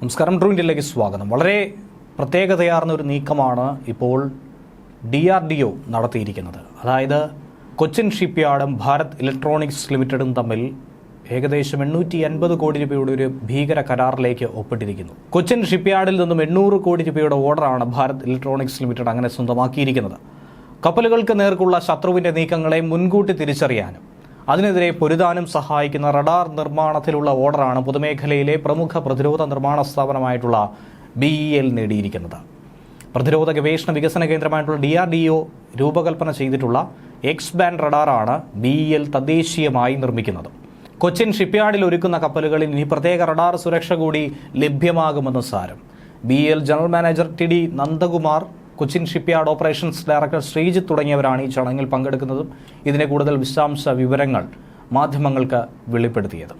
നമസ്കാരം. ട്രൂ ഇന്ത്യയിലേക്ക് സ്വാഗതം. വളരെ പ്രത്യേകതയാർന്ന ഒരു നീക്കമാണ് ഇപ്പോൾ ഡി ആർ ഡി ഒ നടത്തിയിരിക്കുന്നത്. അതായത് കൊച്ചിൻ ഷിപ്പ്യാർഡും ഭാരത് ഇലക്ട്രോണിക്സ് ലിമിറ്റഡും തമ്മിൽ ഏകദേശം എണ്ണൂറ്റി അൻപത് കോടി രൂപയുടെ ഒരു ഭീകര കരാറിലേക്ക് ഒപ്പിട്ടിരിക്കുന്നു. കൊച്ചിൻ ഷിപ്പ്യാർഡിൽ നിന്നും എണ്ണൂറ് കോടി രൂപയുടെ ഓർഡറാണ് ഭാരത് ഇലക്ട്രോണിക്സ് ലിമിറ്റഡ് അങ്ങനെ സ്വന്തമാക്കിയിരിക്കുന്നത്. കപ്പലുകൾക്ക് നേർക്കുള്ള ശത്രുവിന്റെ നീക്കങ്ങളെ മുൻകൂട്ടി തിരിച്ചറിയാനും അതിനെതിരെ പൊരുതാനും സഹായിക്കുന്ന റഡാർ നിർമ്മാണത്തിലുള്ള ഓർഡറാണ് പൊതുമേഖലയിലെ പ്രമുഖ പ്രതിരോധ നിർമ്മാണ സ്ഥാപനമായിട്ടുള്ള ബി ഇ എൽ നേടിയിരിക്കുന്നത്. പ്രതിരോധ ഗവേഷണ വികസന കേന്ദ്രമായിട്ടുള്ള ഡി ആർ ഡി ഒ രൂപകൽപ്പന ചെയ്തിട്ടുള്ള എക്സ് ബാൻഡ് റഡാറാണ് ബി ഇ എൽ തദ്ദേശീയമായി നിർമ്മിക്കുന്നത്. കൊച്ചിൻ ഷിപ്പ്യാർഡിൽ ഒരുക്കുന്ന കപ്പലുകളിൽ ഇനി പ്രത്യേക റഡാർ സുരക്ഷ കൂടി ലഭ്യമാകുമെന്ന് സാരം. B L general manager T D Nandakumar Cochin shipyard operations director Sreejith തുടങ്ങിയവരാണ് ഈ ചടങ്ങിൽ പങ്കെടുക്കുന്നതും. ഇതിനെ കൂടുതൽ വിശദാംശ വിവരങ്ങൾ മാധ്യമങ്ങൾക്ക് വെളിപ്പെടുത്തിയത്.